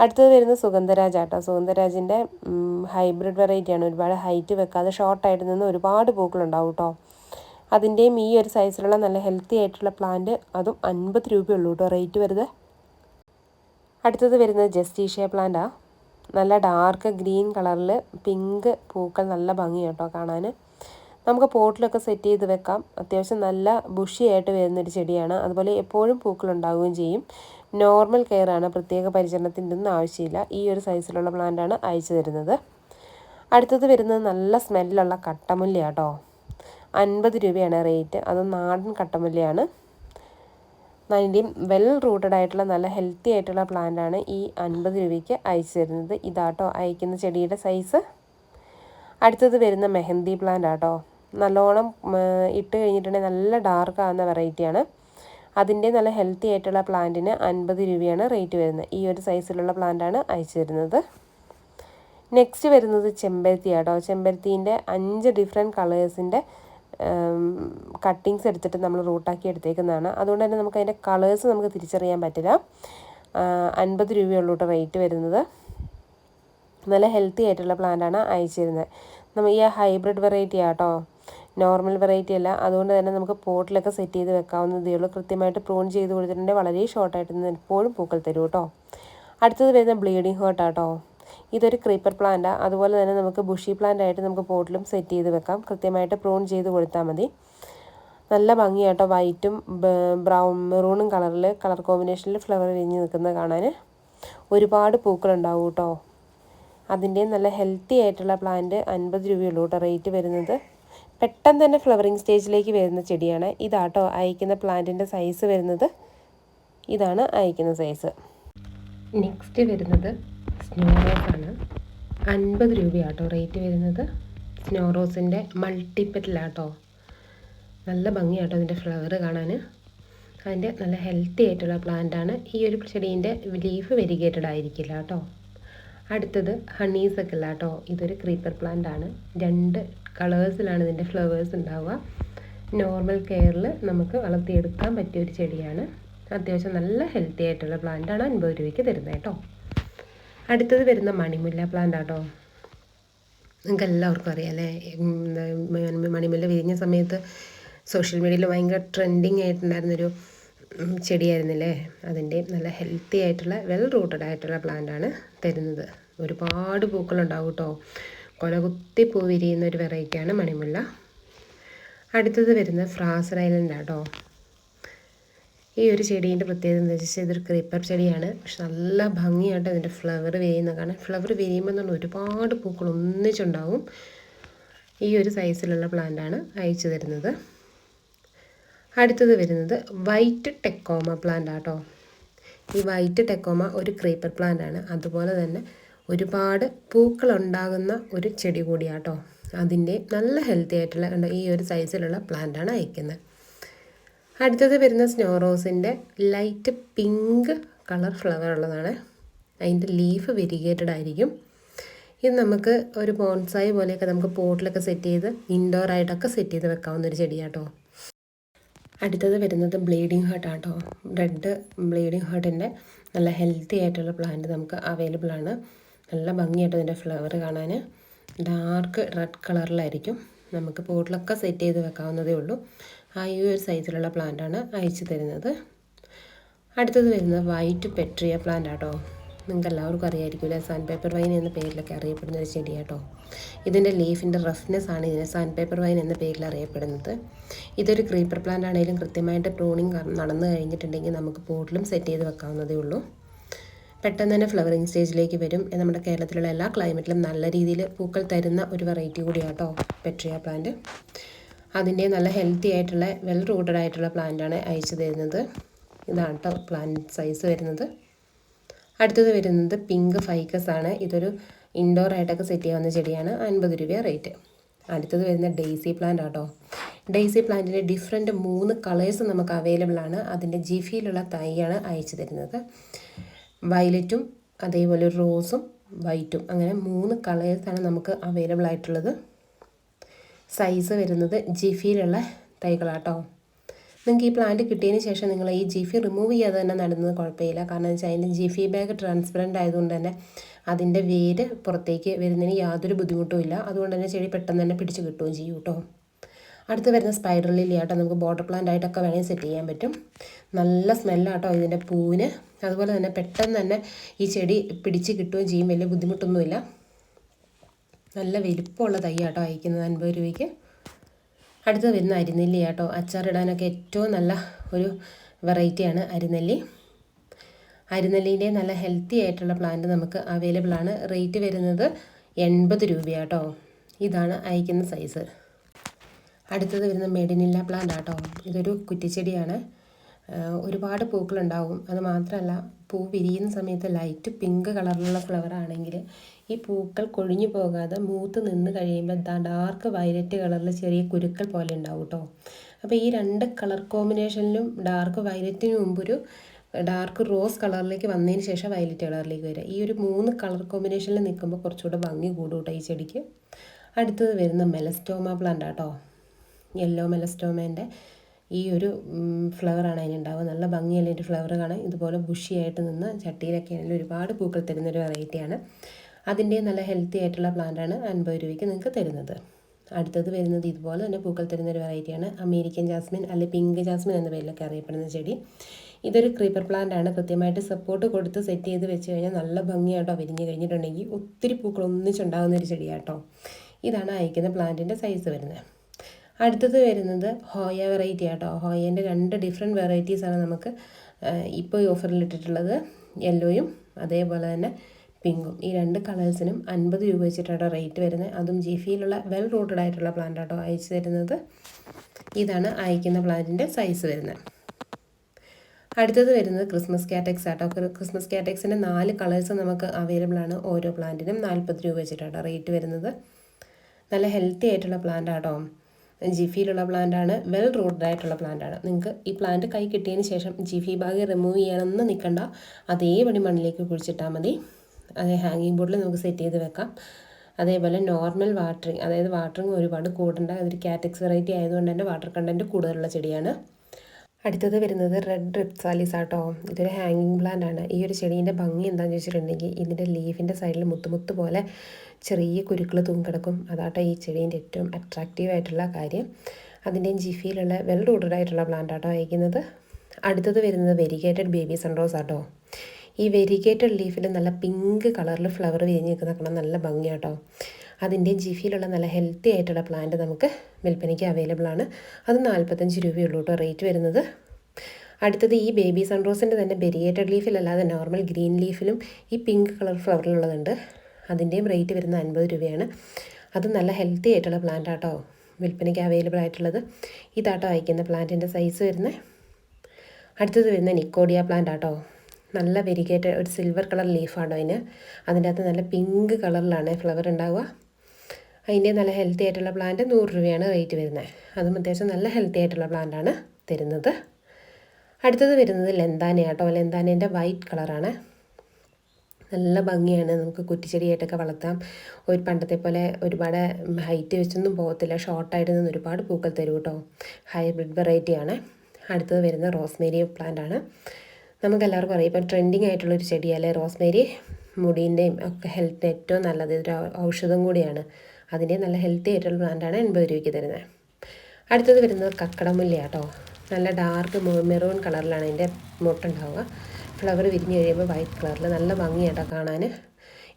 അടുത്തത് വരുന്നത് സുഗന്ധരാജ് ആട്ടോ. സുഗന്ധരാജിന്റെ ഹൈബ്രിഡ് വെറൈറ്റിയാണ് ഒരുപാട് ഹൈറ്റ് വെക്കാതെ ഷോർട്ടായിട്ട് നിന്ന് ഒരുപാട് പൂക്കളുണ്ടാവും കേട്ടോ അതിന്റെയും ഈ ഒരു സൈസിലുള്ള നല്ല ഹെൽത്തി ആയിട്ടുള്ള പ്ലാന്റ് അതും അൻപത് രൂപയുള്ളൂ കേട്ടോ റേറ്റ് വരുന്നത്. അടുത്തത് വരുന്നത് ജസ്റ്റീഷ്യ പ്ലാന്റാണ് നല്ല ഡാർക്ക് ഗ്രീൻ കളറിൽ പിങ്ക് പൂക്കൾ നല്ല ഭംഗി കേട്ടോ കാണാൻ. നമുക്ക് പോട്ടിലൊക്കെ സെറ്റ് ചെയ്ത് വെക്കാം. അത്യാവശ്യം നല്ല ബുഷിയായിട്ട് വരുന്നൊരു ചെടിയാണ്. അതുപോലെ എപ്പോഴും പൂക്കൾ ഉണ്ടാവുകയും ചെയ്യും. നോർമൽ കെയർ ആണ്. പ്രത്യേക പരിചരണത്തിന്റെ ഒന്നും ആവശ്യമില്ല. ഈ ഒരു സൈസിലുള്ള പ്ലാന്റാണ് അയച്ചു തരുന്നത്. അടുത്തത് വരുന്നത് നല്ല സ്മെല്ലുള്ള കട്ടമുല്ല കേട്ടോ അൻപത് രൂപയാണ് റേറ്റ്. അത് നാടൻ കട്ടമല്ലിയാണ്. അതിന്റെയും വെൽ റൂട്ടഡ് ആയിട്ടുള്ള നല്ല ഹെൽത്തി ആയിട്ടുള്ള പ്ലാന്റാണ് ഈ അൻപത് രൂപയ്ക്ക് അയച്ചു തരുന്നത്. ഇതാട്ടോ അയക്കുന്ന ചെടിയുടെ സൈസ് അടുത്തത് വരുന്ന മെഹന്തി പ്ലാന്റ് ആട്ടോ. നല്ലോണം ഇട്ട് കഴിഞ്ഞിട്ടുണ്ടെങ്കിൽ നല്ല ഡാർക്ക് ആകുന്ന വെറൈറ്റിയാണ് അതിന്റെ നല്ല ഹെൽത്തി ആയിട്ടുള്ള പ്ലാന്റിന് അൻപത് രൂപയാണ് റേറ്റ് വരുന്നത്. ഈ ഒരു സൈസിലുള്ള പ്ലാന്റാണ് അയച്ചു തരുന്നത്. നെക്സ്റ്റ് വരുന്നത് ചെമ്പരത്തി ആട്ടോ. ചെമ്പരത്തീന്റെ അഞ്ച് ഡിഫറെന്റ് കളേഴ്സിന്റെ കട്ടിങ്സ് എടുത്തിട്ട് നമ്മൾ റൂട്ടാക്കി എടുത്തേക്കുന്നതാണ്. അതുകൊണ്ട് തന്നെ നമുക്ക് അതിന്റെ കളേഴ്സ് നമുക്ക് തിരിച്ചറിയാൻ പറ്റില്ല. അൻപത് രൂപയുള്ളൂ റേറ്റ് വരുന്നത്. നല്ല ഹെൽത്തി ആയിട്ടുള്ള പ്ലാന്റാണ് അയച്ചു തരുന്നത് നമ്മൾ ഈ ഹൈബ്രിഡ് വെറൈറ്റി ആട്ടോ നോർമൽ വെറൈറ്റി അല്ല. അതുകൊണ്ട് തന്നെ നമുക്ക് പോട്ടിലൊക്കെ സെറ്റ് ചെയ്ത് വെക്കാവുന്നതേ ഉള്ളൂ. കൃത്യമായിട്ട് പ്രൂൺ ചെയ്ത് കൊടുത്തിട്ടുണ്ടെങ്കിൽ വളരെ ഷോർട്ടായിട്ട് എപ്പോഴും പൂക്കൾ തരും കേട്ടോ. അടുത്തത് വരുന്ന ബ്ലീഡിങ് ഹേർട്ട് ആട്ടോ ഇതൊരു ക്രീപ്പർ പ്ലാന്റാണ് അതുപോലെ തന്നെ നമുക്ക് ബുഷി പ്ലാന്റ് ആയിട്ട് നമുക്ക് പോട്ടിലും സെറ്റ് ചെയ്ത് വെക്കാം. കൃത്യമായിട്ട് പ്രൂൺ ചെയ്ത് കൊടുത്താൽ മതി. നല്ല ഭംഗിയാട്ടോ. വൈറ്റും ബ്രൗൺ മെറൂണും കളറിൽ കളർ കോമ്പിനേഷനിൽ ഫ്ലവർ വിരിഞ്ഞ് നിൽക്കുന്നത് കാണാൻ ഒരുപാട് പൂക്കളുണ്ടാവും കേട്ടോ. അതിന്റെ നല്ല ഹെൽത്തി ആയിട്ടുള്ള പ്ലാന്റ് അൻപത് രൂപയുള്ളൂ കേട്ടോ റേറ്റ് വരുന്നത്. പെട്ടെന്ന് തന്നെ ഫ്ലവറിങ് സ്റ്റേജിലേക്ക് വരുന്ന ചെടിയാണ്. ഇതാട്ടോ അയക്കുന്ന പ്ലാന്റിന്റെ സൈസ് വരുന്നത്. ഇതാണ് അയക്കുന്ന സൈസ് നെക്സ്റ്റ് വരുന്നത് സ്നോ റോസാണ് അൻപത് രൂപയാട്ടോ റേറ്റ് വരുന്നത്. സ്നോ റോസിന്റെ മൾട്ടിപ്പറ്റിലാട്ടോ നല്ല ഭംഗിയാട്ടോ അതിന്റെ ഫ്ലവർ കാണാൻ അതിന്റെ നല്ല ഹെൽത്തി ആയിട്ടുള്ള പ്ലാന്റാണ് ഈ ഒരു ചെടീന്റെ ലീഫ് വെരിഗേറ്റഡ് ആയിരിക്കില്ല കേട്ടോ അടുത്തത് ഹണീസക്കല്ല കേട്ടോ ഇതൊരു ക്രീപ്പർ പ്ലാന്റ് ആണ്. രണ്ട് കളേഴ്സിലാണ് ഇതിന്റെ ഫ്ലവേഴ്സ് ഉണ്ടാവുക. നോർമൽ കെയറിൽ നമുക്ക് വളർത്തിയെടുക്കാൻ പറ്റിയ ഒരു ചെടിയാണ്. അത്യാവശ്യം നല്ല ഹെൽത്തി ആയിട്ടുള്ള പ്ലാന്റാണ് അൻപത് രൂപയ്ക്ക് തരുന്നത് കേട്ടോ അടുത്തത് വരുന്ന മണിമുല്ല പ്ലാന്റ് ആട്ടോ. നിങ്ങൾക്ക് എല്ലാവർക്കും അറിയാം അല്ലേ? മണിമുല്ല വിരിഞ്ഞ സമയത്ത് സോഷ്യൽ മീഡിയയിൽ ഭയങ്കര ട്രെൻഡിങ് ആയിട്ടുണ്ടായിരുന്നൊരു ചെടിയായിരുന്നില്ലേ? അതിന്റെ നല്ല ഹെൽത്തി ആയിട്ടുള്ള വെൽ റൂട്ടഡ് ആയിട്ടുള്ള ആണ് തരുന്നത്. ഒരുപാട് പൂക്കളുണ്ടാവും കേട്ടോ കൊലകുത്തി പൂ വിരിയുന്ന ഒരു വെറൈറ്റിയാണ് മണിമുല്ല. അടുത്തത് വരുന്നത് ഫ്രാസർ ഐലൻഡ് കേട്ടോ ഈ ഒരു ചെടീന്റെ പ്രത്യേകത എന്താ വെച്ചാൽ ഇതൊരു ക്രീപ്പർ ചെടിയാണ്. പക്ഷെ നല്ല ഭംഗിയായിട്ട് അതിന്റെ ഫ്ലവർ വിരിയുന്ന കാരണം ഫ്ലവർ വിരിയുമ്പോൾ തന്നെ ഒരുപാട് പൂക്കൾ ഒന്നിച്ചുണ്ടാവും. ഈ ഒരു സൈസിലുള്ള പ്ലാന്റാണ് അയച്ചു തരുന്നത്. അടുത്തത് വരുന്നത് വൈറ്റ് ടെക്കോമ പ്ലാന്റ് ആട്ടോ. ഈ വൈറ്റ് ടെക്കോമ ഒരു ക്രീപ്പർ പ്ലാന്റ് ആണ്. അതുപോലെ തന്നെ ഒരുപാട് പൂക്കൾ ഉണ്ടാകുന്ന ഒരു ചെടി കൂടിയാട്ടോ. അതിന്റെ നല്ല ഹെൽത്തി ആയിട്ടുള്ള ഈ ഒരു സൈസിലുള്ള പ്ലാന്റ് ആണ് അയക്കുന്നത്. അടുത്തത് വരുന്ന സ്നോ റോസിന്റെ ലൈറ്റ് പിങ്ക് കളർ ഫ്ലവർ ഉള്ളതാണ്. അതിന്റെ ലീഫ് വെരിഗേറ്റഡ് ആയിരിക്കും. ഇത് നമുക്ക് ഒരു ബോൺസായി പോലെയൊക്കെ നമുക്ക് പോട്ടിലൊക്കെ സെറ്റ് ചെയ്ത് ഇൻഡോർ ആയിട്ടൊക്കെ സെറ്റ് ചെയ്ത് വെക്കാവുന്ന ഒരു ചെടിയാട്ടോ. അടുത്തത് വരുന്നത് ബ്ലീഡിങ് ഹേർട്ട് ആട്ടോ. റെഡ് ബ്ലീഡിങ് ഹേർട്ടിന്റെ നല്ല ഹെൽത്തി ആയിട്ടുള്ള പ്ലാന്റ് നമുക്ക് അവൈലബിൾ ആണ്. നല്ല ഭംഗിയായിട്ട് ഇതിന്റെ ഫ്ലവർ കാണാൻ. ഡാർക്ക് റെഡ് കളറിലായിരിക്കും നമുക്ക് പോട്ടിലൊക്കെ സെറ്റ് ചെയ്ത് വെക്കാവുന്നതേ ഉള്ളൂ. ആ ഈ ഒരു സൈസിലുള്ള പ്ലാന്റാണ് അയച്ചു തരുന്നത്. അടുത്തത് വരുന്നത് വൈറ്റ് പെട്രിയ പ്ലാന്റ് ആട്ടോ. നിങ്ങൾക്ക് എല്ലാവർക്കും അറിയായിരിക്കില്ല? സാൻ പേപ്പർ വൈൻ എന്ന പേരിലൊക്കെ അറിയപ്പെടുന്ന ഒരു ചെടിയാട്ടോ. ഇതിന്റെ ലീഫിന്റെ റഫ്നെസ് ആണ് ഇതിനെ സാൻ പേപ്പർ വൈൻ എന്ന പേരിൽ അറിയപ്പെടുന്നത്. ഇതൊരു ക്രീപ്പർ പ്ലാന്റ് ആണെങ്കിലും കൃത്യമായിട്ട് പ്രൂണിങ് നടന്നു കഴിഞ്ഞിട്ടുണ്ടെങ്കിൽ നമുക്ക് പോട്ടിലും സെറ്റ് ചെയ്ത് വെക്കാവുന്നതേ ഉള്ളൂ. പെട്ടെന്ന് തന്നെ ഫ്ലവറിങ് സ്റ്റേജിലേക്ക് വരും. നമ്മുടെ കേരളത്തിലുള്ള എല്ലാ ക്ലൈമറ്റിലും നല്ല രീതിയിൽ പൂക്കൾ തരുന്ന ഒരു വെറൈറ്റി കൂടിയാട്ടോ പെട്രിയ പ്ലാന്റ് അതിന്റെ നല്ല ഹെൽത്തി ആയിട്ടുള്ള വെൽ റൂട്ടഡ് ആയിട്ടുള്ള പ്ലാന്റാണ് അയച്ചു തരുന്നത്. ഇതാണ് കേട്ടോ പ്ലാന്റ് സൈസ് വരുന്നത്. അടുത്തത് വരുന്നത് പിങ്ക് ഫൈക്കസ് ആണ്. ഇതൊരു ഇൻഡോർ ആയിട്ടൊക്കെ സെറ്റ് ചെയ്യാവുന്ന ചെടിയാണ്. അൻപത് രൂപ റേറ്റ് അടുത്തത് വരുന്ന ഡെയ്സി പ്ലാന്റ് ആട്ടോ. ഡെയ്സി പ്ലാന്റിന്റെ ഡിഫറെന്റ് മൂന്ന് കളേഴ്സ് നമുക്ക് അവൈലബിൾ ആണ്. അതിന്റെ ജിഫിയിലുള്ള തൈയാണ് അയച്ചു തരുന്നത്. വയലറ്റും അതേപോലെ റോസും വൈറ്റും അങ്ങനെ മൂന്ന് കളേഴ്സാണ് നമുക്ക് അവൈലബിൾ ആയിട്ടുള്ളത്. സൈസ് വരുന്നത് ജിഫിയിലുള്ള തൈകളാട്ടോ. നിങ്ങൾക്ക് ഈ പ്ലാന്റ് കിട്ടിയതിന് ശേഷം നിങ്ങൾ ഈ ജിഫി റിമൂവ് ചെയ്യാതെ തന്നെ നടുന്നത് കുഴപ്പമില്ല. കാരണം വെച്ചാൽ അതിന്റെ ജിഫി ബാഗ് ട്രാൻസ്പെറന്റ് ആയതുകൊണ്ട് തന്നെ അതിന്റെ വേര് പുറത്തേക്ക് വരുന്നതിന് യാതൊരു ബുദ്ധിമുട്ടും ഇല്ല. അതുകൊണ്ട് തന്നെ ചെടി പെട്ടെന്ന് തന്നെ പിടിച്ച് കിട്ടുകയും ചെയ്യും കേട്ടോ. അടുത്ത് വരുന്ന സ്പൈഡർ ലില്ലി ആട്ടോ. നമുക്ക് ബോർഡർ പ്ലാന്റ് ആയിട്ടൊക്കെ വേണമെങ്കിൽ സെറ്റ് ചെയ്യാൻ പറ്റും. നല്ല സ്മെല്ലാട്ടോ ഇതിന്റെ പൂവിന്. അതുപോലെ തന്നെ പെട്ടെന്ന് തന്നെ ഈ ചെടി പിടിച്ച് കിട്ടുകയും ചെയ്യും. വലിയ ബുദ്ധിമുട്ടൊന്നുമില്ല. നല്ല വലിപ്പമുള്ള തൈ കേട്ടോ അയക്കുന്നത്. അൻപത് രൂപയ്ക്ക്. അടുത്തത് വരുന്ന അരിനെല്ലി ആട്ടോ. അച്ചാറിടാനൊക്കെ ഏറ്റവും നല്ല ഒരു വെറൈറ്റിയാണ് അരിനെല്ലി. അരിനെല്ലിന്റെ നല്ല ഹെൽത്തി ആയിട്ടുള്ള പ്ലാന്റ് നമുക്ക് അവൈലബിൾ ആണ്. റേറ്റ് വരുന്നത് എൺപത് രൂപയാട്ടോ. ഇതാണ് അയക്കുന്ന സൈസ് അടുത്തത് വരുന്ന മെഡിനില്ല പ്ലാന്റ് ആട്ടോ. ഇതൊരു കുറ്റിച്ചെടിയാണ്. ഒരുപാട് പൂക്കളുണ്ടാവും. അത് മാത്രമല്ല പൂ വിരിയുന്ന സമയത്ത് ലൈറ്റ് പിങ്ക് കളറിലുള്ള ഫ്ലവർ ആണെങ്കിൽ ഈ പൂക്കൾ കൊഴിഞ്ഞു പോകാതെ മൂത്ത് നിന്ന് കഴിയുമ്പോൾ ദാ ഡാർക്ക് വയലറ്റ് കളറിൽ ചെറിയ കുരുക്കൾ പോലെ ഉണ്ടാവും കേട്ടോ അപ്പോൾ ഈ രണ്ട് കളർ കോമ്പിനേഷനിലും ഡാർക്ക് വയലറ്റിന് മുമ്പൊരു ഡാർക്ക് റോസ് കളറിലേക്ക് വന്നതിന് ശേഷം വയലറ്റ് കളറിലേക്ക് വരിക. ഈ ഒരു മൂന്ന് കളർ കോമ്പിനേഷനിൽ നിൽക്കുമ്പോൾ കുറച്ചുകൂടെ ഭംഗി കൂടും ഈ ചെടിക്ക്. അടുത്തത് വരുന്ന മെലസ്റ്റോമ പ്ലാന്റ് ആട്ടോ യെല്ലോ മെലസ്റ്റോമേന്റെ ഈ ഒരു ഫ്ലവറാണ് അതിനുണ്ടാവുക നല്ല ഭംഗിയല്ലേ ഒരു ഫ്ലവർ കാണാൻ ഇതുപോലെ ബുഷിയായിട്ട് നിന്ന് ചട്ടിയിലൊക്കെ ആണെങ്കിലും ഒരുപാട് പൂക്കൾ തരുന്നൊരു വെറൈറ്റിയാണ് അതിന്റെ നല്ല ഹെൽത്തി ആയിട്ടുള്ള പ്ലാന്റാണ് അൻപത് രൂപയ്ക്ക് നിങ്ങൾക്ക് തരുന്നത്. അടുത്തത് വരുന്നത് ഇതുപോലെ തന്നെ പൂക്കൾ തരുന്ന ഒരു വെറൈറ്റിയാണ് അമേരിക്കൻ ജാസ്മിൻ അല്ലെങ്കിൽ പിങ്ക് ജാസ്മിൻ എന്ന പേരിലൊക്കെ അറിയപ്പെടുന്ന ചെടി. ഇതൊരു ക്രീപ്പർ പ്ലാന്റ് ആണ്. കൃത്യമായിട്ട് സപ്പോർട്ട് കൊടുത്ത് സെറ്റ് ചെയ്ത് വെച്ച് കഴിഞ്ഞാൽ നല്ല ഭംഗിയായിട്ടോ വിരിഞ്ഞ് കഴിഞ്ഞിട്ടുണ്ടെങ്കിൽ ഒത്തിരി പൂക്കൾ ഒന്നിച്ചുണ്ടാകുന്ന ഒരു ചെടിയാട്ടോ. ഇതാണ് അയക്കുന്ന പ്ലാന്റിന്റെ സൈസ് വരുന്നത്. അടുത്തത് വരുന്നത് ഹോയ വെറൈറ്റി ആട്ടോ. ഹോയേന്റെ രണ്ട് ഡിഫറെന്റ് വെറൈറ്റീസാണ് നമുക്ക് ഇപ്പോൾ ഈ ഓഫറിൽ ഇട്ടിട്ടുള്ളത്. യെല്ലോയും അതേപോലെ തന്നെ പിങ്കും. ഈ രണ്ട് കളേഴ്സിനും അൻപത് രൂപ വെച്ചിട്ടാണ് റേറ്റ് വരുന്നത്. അതും ജിഫിയിലുള്ള വെൽ റൂട്ടഡ് ആയിട്ടുള്ള പ്ലാന്റ് ആട്ടോ അയച്ചു തരുന്നത്. ഇതാണ് അയക്കുന്ന പ്ലാന്റിന്റെ സൈസ് വരുന്നത്. അടുത്തത് വരുന്നത് ക്രിസ്മസ് കാറ്റക്സ് ആട്ടോ. ക്രിസ്മസ് കാറ്റക്സിന്റെ നാല് കളേഴ്സ് നമുക്ക് അവൈലബിൾ ആണ് ഓരോ പ്ലാന്റിനും നാൽപ്പത് രൂപ വെച്ചിട്ടാണ് റേറ്റ് വരുന്നത്. നല്ല ഹെൽത്തി ആയിട്ടുള്ള പ്ലാന്റ് ആട്ടോ. ജിഫിയിലുള്ള പ്ലാന്റ് ആണ് വെൽ റൂട്ടഡ് ആയിട്ടുള്ള പ്ലാന്റാണ് നിങ്ങൾക്ക് ഈ പ്ലാന്റ് കൈ കിട്ടിയതിന് ശേഷം ജിഫി ബാഗ് റിമൂവ് ചെയ്യാനൊന്നും നിൽക്കണ്ട അതേപടി മണ്ണിലേക്ക് കുഴിച്ചിട്ടാൽ മതി. അത് ഹാങ്ങിങ് ബോർഡിൽ നമുക്ക് സെറ്റ് ചെയ്ത് വെക്കാം. അതേപോലെ നോർമൽ വാട്ടറിങ് അതായത് വാട്ടറിങ് ഒരുപാട് കൂടേണ്ട. അതൊരു കാറ്റക്സ് വെറൈറ്റി ആയതുകൊണ്ട് തന്നെ വാട്ടർ കണ്ടന്റ് കൂടുതലുള്ള ചെടിയാണ്. അടുത്തത് വരുന്നത് റെഡ് റിപ്സാലിസ് ആട്ടോ. ഇതൊരു ഹാങ്ങിങ് പ്ലാന്റ് ആണ്. ഈ ഒരു ചെടീന്റെ ഭംഗി എന്താണെന്ന് ചോദിച്ചിട്ടുണ്ടെങ്കിൽ ഇതിന്റെ ലീഫിന്റെ സൈഡിൽ മുത്തുമുത്ത് പോലെ ചെറിയ കുരുക്കൾ തൂങ്ങിക്കിടക്കും. അതാട്ടോ ഈ ചെടീന്റെ ഏറ്റവും അട്രാക്റ്റീവ് ആയിട്ടുള്ള കാര്യം. അതിന്റെയും ജിഫിയിലുള്ള വെൽ റൂട്ടഡ് ആയിട്ടുള്ള പ്ലാന്റ് ആട്ടോ അയക്കുന്നത് അടുത്തത് വരുന്നത് വെരിഗേറ്റഡ് ബേബി സൺറോസ് ആട്ടോ. ഈ വെരിഗേറ്റഡ് ലീഫിൽ നല്ല പിങ്ക് കളറിൽ ഫ്ലവർ വിരിഞ്ഞ് നിൽക്കുന്ന കാണാൻ നല്ല ഭംഗിയാട്ടോ. അതിന്റെ ജിഫിയിലുള്ള നല്ല ഹെൽത്തി ആയിട്ടുള്ള പ്ലാന്റ് നമുക്ക് വിൽപ്പനയ്ക്ക് അവൈലബിൾ ആണ്. അത് നാൽപ്പത്തഞ്ച് രൂപയുള്ളൂ കേട്ടോ റേറ്റ് വരുന്നത്. അടുത്തത് ഈ ബേബി സൺറോസിന്റെ തന്നെ ബെരിയേറ്റഡ് ലീഫിലല്ലാതെ നോർമൽ ഗ്രീൻ ലീഫിലും ഈ പിങ്ക് കളർ ഫ്ലവറിലുള്ളതുണ്ട് അതിന്റെയും റേറ്റ് വരുന്നത് അൻപത് രൂപയാണ്. അത് നല്ല ഹെൽത്തി ആയിട്ടുള്ള പ്ലാന്റ് ആട്ടോ വിൽപ്പനയ്ക്ക് അവൈലബിൾ ആയിട്ടുള്ളത്. ഇതാട്ടോ അയക്കുന്ന പ്ലാന്റിന്റെ സൈസ് വരുന്നത്. അടുത്തത് വരുന്ന നിക്കോഡിയ പ്ലാന്റ് ആട്ടോ. നല്ല വെരിഗേറ്റഡ് ഒരു സിൽവർ കളർ ലീഫാണ് അതിന്. അതിന്റെ അകത്ത് നല്ല പിങ്ക് കളറിലാണ് ഫ്ലവർ ഉണ്ടാവുക. അതിന്റെ നല്ല ഹെൽത്തി ആയിട്ടുള്ള പ്ലാന്റ് നൂറ് രൂപയാണ് റേറ്റ് വരുന്നത് അതും അത്യാവശ്യം നല്ല ഹെൽത്തി ആയിട്ടുള്ള പ്ലാന്റാണ് തരുന്നത്. അടുത്തത് വരുന്നത് ലെന്താന കേട്ടോ. ലെന്താനേന്റെ വൈറ്റ് കളറാണ് നല്ല ഭംഗിയാണ്. നമുക്ക് കുറ്റിച്ചെടിയായിട്ടൊക്കെ വളർത്താം. ഒരു പണ്ടത്തെ പോലെ ഒരുപാട് ഹൈറ്റ് വെച്ചൊന്നും പോകത്തില്ല. ഷോർട്ടായിട്ട് നിന്ന് ഒരുപാട് പൂക്കൾ തരും കേട്ടോ. ഹൈബ്രിഡ് വെറൈറ്റിയാണ് അടുത്തത് വരുന്ന റോസ്മേരി പ്ലാന്റ് ആണ്. നമുക്ക് എല്ലാവർക്കും അറിയാം. ഇപ്പം ട്രെൻഡിങ് ആയിട്ടുള്ളൊരു ചെടിയല്ലേ? റോസ്മേരി മുടീന്റെയും ഒക്കെ ഹെൽത്തിന് ഏറ്റവും നല്ലത്. ഇതൊരു ഔഷധം കൂടിയാണ്. അതിന്റെ നല്ല ഹെൽത്തി ആയിട്ടുള്ള പ്ലാന്റാണ് എൺപത് രൂപയ്ക്ക് തരുന്നത്. അടുത്തത് വരുന്നത് കക്കടമുല്ല കേട്ടോ നല്ല ഡാർക്ക് മെറൂൺ കളറിലാണ് അതിന്റെ മുട്ടുണ്ടാവുക. ഫ്ലവർ വിരിഞ്ഞ് കഴിയുമ്പോൾ വൈറ്റ് കളറിൽ നല്ല ഭംഗിയാട്ടോ കാണാൻ.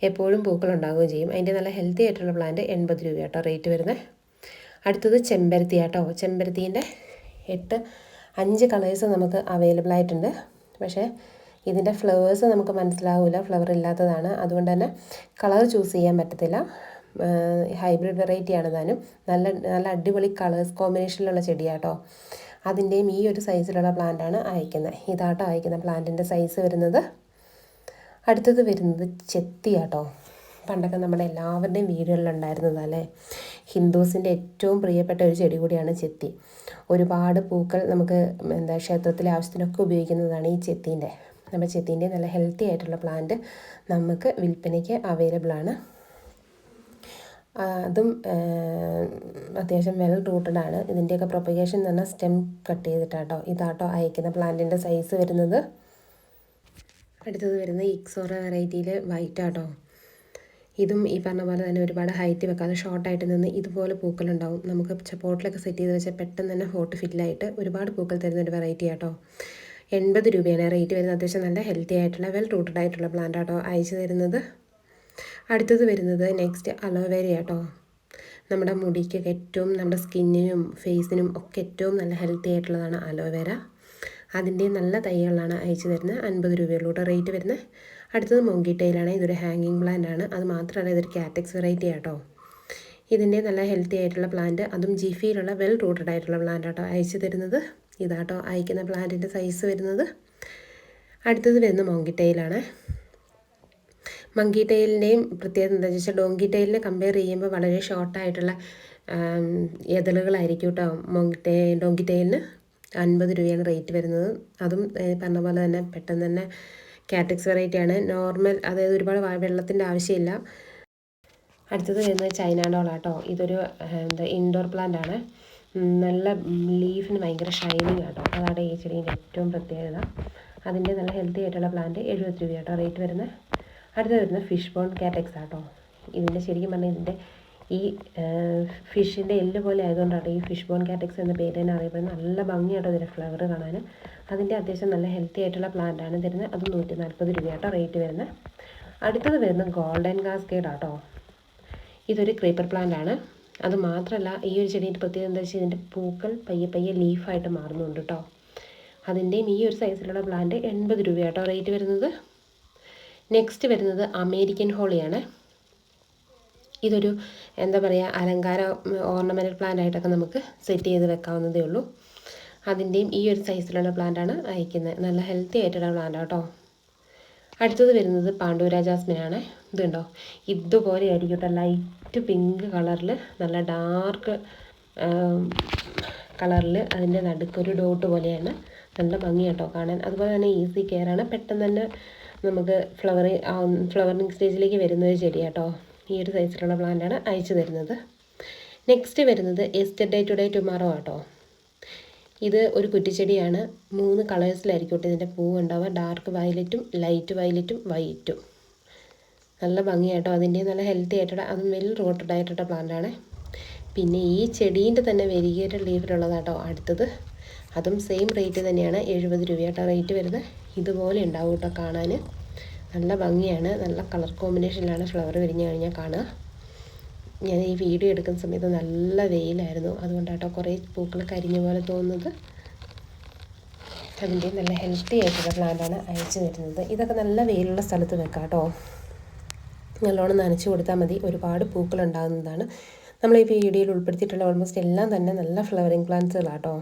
എപ്പോഴും പൂക്കൾ ഉണ്ടാവുകയും ചെയ്യും. അതിന്റെ നല്ല ഹെൽത്തി ആയിട്ടുള്ള പ്ലാന്റ് എൺപത് രൂപ കേട്ടോ റേറ്റ് വരുന്നത്. അടുത്തത് ചെമ്പരത്തി കേട്ടോ ചെമ്പരത്തീന്റെ എട്ട് അഞ്ച് കളേഴ്സ് നമുക്ക് അവൈലബിൾ ആയിട്ടുണ്ട്. പക്ഷേ ഇതിന്റെ ഫ്ലവേഴ്സ് നമുക്ക് മനസ്സിലാവില്ല ഫ്ലവർ ഇല്ലാത്തതാണ്. അതുകൊണ്ട് തന്നെ കളർ ചൂസ് ചെയ്യാൻ പറ്റത്തില്ല. ഹൈബ്രിഡ് വെറൈറ്റി ആണ് താനും. നല്ല നല്ല അടിപൊളി കളേഴ്സ് കോമ്പിനേഷനിലുള്ള ചെടിയാട്ടോ അതിന്റെയും ഈ ഒരു സൈസിലുള്ള പ്ലാന്റാണ് അയക്കുന്നത് ഇതാട്ടോ അയക്കുന്ന പ്ലാന്റിന്റെ സൈസ് വരുന്നത്. അടുത്തത് വരുന്നത് ചെത്തിയാട്ടോ പണ്ടൊക്കെ നമ്മുടെ എല്ലാവരുടെയും വീടുകളിലുണ്ടായിരുന്നതല്ലേ? ഹിന്ദുസിന്റെ ഏറ്റവും പ്രിയപ്പെട്ട ഒരു ചെടി കൂടിയാണ് ചെത്തി. ഒരുപാട് പൂക്കൾ നമുക്ക് എന്താ ക്ഷേത്രത്തിലെ ആവശ്യത്തിനൊക്കെ ഉപയോഗിക്കുന്നതാണ് ഈ ചെത്തീന്റെ. നമ്മുടെ ചെത്തീന്റെ നല്ല ഹെൽത്തി ആയിട്ടുള്ള പ്ലാന്റ് നമുക്ക് വിൽപ്പനയ്ക്ക് അവൈലബിൾ ആണ്. അതും അത്യാവശ്യം വെൽ റൂട്ടഡ് ആണ്. ഇതിന്റെയൊക്കെ പ്രൊപ്പഗേഷൻ എന്ന് പറഞ്ഞാൽ സ്റ്റെം കട്ട് ചെയ്തിട്ടാട്ടോ. ഇതാട്ടോ അയക്കുന്ന പ്ലാന്റിന്റെ സൈസ് വരുന്നത്. അടുത്തത് വരുന്നത് ഇക്സോറ വെറൈറ്റിയിൽ വൈറ്റ് ആട്ടോ. ഇതും ഈ പറഞ്ഞ പോലെ തന്നെ ഒരുപാട് ഹൈറ്റ് വെക്കാതെ ഷോർട്ടായിട്ട് നിന്ന് ഇതുപോലെ പൂക്കളുണ്ടാവും. നമുക്ക് പോട്ടിലൊക്കെ സെറ്റ് ചെയ്ത് വെച്ചാൽ പെട്ടെന്ന് തന്നെ ഹോട്ട് ഫില്ലായിട്ട് ഒരുപാട് പൂക്കൾ തരുന്ന ഒരു വെറൈറ്റി ആട്ടോ. എൺപത് രൂപയാണ് റേറ്റ് വരുന്നത്. അത്യാവശ്യം നല്ല ഹെൽത്തി ആയിട്ടുള്ള വെൽ റൂട്ടഡ് ആയിട്ടുള്ള പ്ലാന്റ് ആട്ടോ അയച്ചു തരുന്നത്. അടുത്തത് വരുന്നത് നെക്സ്റ്റ് അലോവേര ആട്ടോ. നമ്മുടെ മുടിക്കൊക്കെ ഏറ്റവും നമ്മുടെ സ്കിന്നിനും ഫേസിനും ഒക്കെ ഏറ്റവും നല്ല ഹെൽത്തി ആയിട്ടുള്ളതാണ് അലോവേര അതിന്റെ നല്ല തൈകളാണ് അയച്ചു തരുന്നത്. അൻപത് രൂപയുള്ളൂട്ടോ റേറ്റ് വരുന്നത്. അടുത്തത് മൊങ്കിട്ടയിലാണ് ഇതൊരു ഹാങ്ങിങ് പ്ലാന്റ് ആണ്. അത് മാത്രമല്ല ഇതൊരു കാറ്റക്സ് വെറൈറ്റി ആട്ടോ. ഇതിന്റെ നല്ല ഹെൽത്തി ആയിട്ടുള്ള പ്ലാന്റ് അതും ജിഫിയിലുള്ള വെൽ റൂട്ടഡ് ആയിട്ടുള്ള പ്ലാന്റ് ആട്ടോ അയച്ചു തരുന്നത്. ഇതാട്ടോ അയക്കുന്ന പ്ലാന്റിന്റെ സൈസ് വരുന്നത്. അടുത്തത് വരുന്നത് മോങ്കിട്ടയിലാണ് മങ്കി ടൈലിന്റെയും പ്രത്യേകത എന്താണെന്ന് വെച്ചാൽ ഡോങ്കി ടൈലിനെ കമ്പയർ ചെയ്യുമ്പോൾ വളരെ ഷോർട്ടായിട്ടുള്ള എതളുകളായിരിക്കും കേട്ടോ മോങ്കി ടേ ഡോങ്കി ടൈലിന് അൻപത് രൂപയാണ് റേറ്റ് വരുന്നത്. അതും പറഞ്ഞ പോലെ തന്നെ പെട്ടെന്ന് തന്നെ കാറ്റക്സ് വെറൈറ്റിയാണ് നോർമൽ അതായത് ഒരുപാട് വെള്ളത്തിന്റെ ആവശ്യമില്ല. അടുത്തത് വരുന്നത് ചൈന ഡോളാട്ടോ ഇതൊരു എന്താ ഇൻഡോർ പ്ലാന്റ് ആണ്. നല്ല ലീഫിന് ഭയങ്കര ഷൈനിങ് ആട്ടോ. അതാണ് ഈ ചെടീന്റെ ഏറ്റവും പ്രത്യേകത. അതിന്റെ നല്ല ഹെൽത്തി ആയിട്ടുള്ള പ്ലാന്റ് എഴുപത് രൂപ കേട്ടോ റേറ്റ് വരുന്നത്. അടുത്ത വരുന്നത് ഫിഷ് ബോൺ കാറ്റക്സ് ആട്ടോ. ഇതിന്റെ ശരിക്കും പറഞ്ഞാൽ ഇതിന്റെ ഈ ഫിഷിന്റെ എല്ല് പോലെ ആയതുകൊണ്ടാണ് ഈ ഫിഷ് ബോൺ കാറ്റക്സ് എന്ന പേര് തന്നെ അറിയപ്പെടുന്നത്. നല്ല ഭംഗിയായിട്ട് ഇതിന്റെ ഫ്ലവർ കാണാൻ. അതിന്റെ അത്യാവശ്യം നല്ല ഹെൽത്തി ആയിട്ടുള്ള പ്ലാന്റ് ആണ് തരുന്നത്. അത് നൂറ്റി നാൽപ്പത് രൂപയാട്ടോ റേറ്റ് വരുന്നത്. അടുത്തത് വരുന്നത് ഗോൾഡൻ കാസ്കേഡ് ആട്ടോ. ഇതൊരു ക്രീപ്പർ പ്ലാന്റ് ആണ്. അത് മാത്രമല്ല ഈ ഒരു ചെടീന്റെ പ്രത്യേകത എന്താ വെച്ചാൽ ഇതിന്റെ പൂക്കൾ പയ്യെ പയ്യെ ലീഫായിട്ട് മാറുന്നുണ്ട് കേട്ടോ അതിന്റെയും ഈ ഒരു സൈസിലുള്ള പ്ലാന്റ് എൺപത് രൂപയാട്ടോ റേറ്റ് വരുന്നത്. നെക്സ്റ്റ് വരുന്നത് അമേരിക്കൻ ഹോളിയാണ് ഇതൊരു എന്താ പറയുക അലങ്കാര ഓർണമെന്റൽ പ്ലാന്റ് ആയിട്ടൊക്കെ നമുക്ക് സെറ്റ് ചെയ്ത് വെക്കാവുന്നതേ ഉള്ളൂ. അതിന്റെയും ഈ ഒരു സൈസിലുള്ള പ്ലാന്റാണ് അയക്കുന്നത്. നല്ല ഹെൽത്തി ആയിട്ടുള്ള പ്ലാന്റ് കേട്ടോ അടുത്തത് വരുന്നത് പാണ്ഡുരാജാസ്മിനാണ് ഇതുണ്ടോ? ഇതുപോലെ ആയിരിക്കും കേട്ടോ ലൈറ്റ് പിങ്ക് കളറിൽ നല്ല ഡാർക്ക് കളറിൽ അതിന്റെ നടുക്കൊരു ഡോട്ട് പോലെയാണ്. നല്ല ഭംഗി കേട്ടോ കാണാൻ. അതുപോലെ തന്നെ ഈസി കെയറാണ് പെട്ടെന്ന് തന്നെ നമുക്ക് ഫ്ലവറി ഫ്ലവറിങ് സ്റ്റേജിലേക്ക് വരുന്ന ഒരു ചെടി കേട്ടോ ഈ ഒരു സൈസിലുള്ള പ്ലാന്റാണ് അയച്ചു തരുന്നത്. നെക്സ്റ്റ് വരുന്നത് എസ്റ്റർഡേ ടുഡേ ടുമാറോ ആട്ടോ. ഇത് ഒരു കുറ്റിച്ചെടിയാണ്. മൂന്ന് കളേഴ്സിലായിരിക്കും ഇതിന്റെ പൂവ് ഉണ്ടാവുക. ഡാർക്ക് വയലറ്റും ലൈറ്റ് വയലറ്റും വൈറ്റും നല്ല ഭംഗിയായിട്ടോ അതിന്റെ നല്ല ഹെൽത്തി ആയിട്ടുള്ള അതും വെൽ റോട്ടഡ് ആയിട്ടുള്ള പ്ലാന്റാണ് പിന്നെ ഈ ചെടീന്റെ തന്നെ വെരിഗേറ്റഡ് ലീഫിലുള്ളതാട്ടോ അടുത്തത്. അതും സെയിം റേറ്റ് തന്നെയാണ്. എഴുപത് രൂപയാട്ടോ റേറ്റ് വരുന്നത്. ഇതുപോലെ ഉണ്ടാവും കേട്ടോ കാണാൻ. നല്ല ഭംഗിയാണ്. നല്ല കളർ കോമ്പിനേഷനിലാണ് ഫ്ലവർ വിരിഞ്ഞു കഴിഞ്ഞാൽ കാണുക. ഞാൻ ഈ വീഡിയോ എടുക്കുന്ന സമയത്ത് നല്ല വെയിലായിരുന്നു. അതുകൊണ്ടാട്ടോ കുറേ പൂക്കൾ കരിഞ്ഞ പോലെ തോന്നുന്നത്. അതിന്റെ നല്ല ഹെൽത്തി ആയിട്ടുള്ള പ്ലാന്റാണ് അയച്ചു തരുന്നത്. ഇതൊക്കെ നല്ല വെയിലുള്ള സ്ഥലത്ത് വെക്കാം കേട്ടോ നല്ലോണം നനച്ചു കൊടുത്താൽ മതി. ഒരുപാട് പൂക്കൾ ഉണ്ടാകുന്നതാണ്. നമ്മൾ ഈ വീഡിയോയിൽ ഉൾപ്പെടുത്തിയിട്ടുള്ള ഓൾമോസ്റ്റ് എല്ലാം തന്നെ നല്ല ഫ്ലവറിങ് പ്ലാന്റ്സുകളാട്ടോ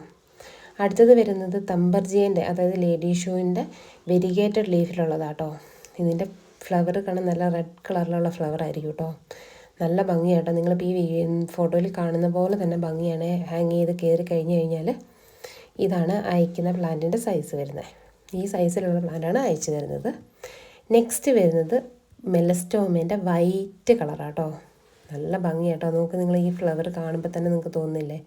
അടുത്തത് വരുന്നത് തമ്പർജിയന്റെ അതായത് ലേഡി ഷൂവിന്റെ വെരിഗേറ്റഡ് ലീഫിലുള്ളതാട്ടോ ഇതിന്റെ ഫ്ലവർ കാണാൻ നല്ല റെഡ് കളറിലുള്ള ഫ്ലവർ ആയിരിക്കും കേട്ടോ നല്ല ഭംഗിയാട്ടോ. നിങ്ങളിപ്പോൾ ഈ ഫോട്ടോയിൽ കാണുന്ന പോലെ തന്നെ ഭംഗിയാണ് ഹാങ് ചെയ്ത് കയറി കഴിഞ്ഞ് കഴിഞ്ഞാൽ ഇതാണ് അയക്കുന്ന പ്ലാന്റിന്റെ സൈസ് വരുന്നത് ഈ സൈസിലുള്ള പ്ലാന്റാണ് അയച്ചു തരുന്നത്. നെക്സ്റ്റ് വരുന്നത് മെലസ്റ്റോമേന്റെ വൈറ്റ് കളറാട്ടോ നല്ല ഭംഗിയാട്ടോ. നമുക്ക് നിങ്ങൾ ഈ ഫ്ലവർ കാണുമ്പോൾ തന്നെ നിങ്ങൾക്ക് തോന്നുന്നില്ലേ?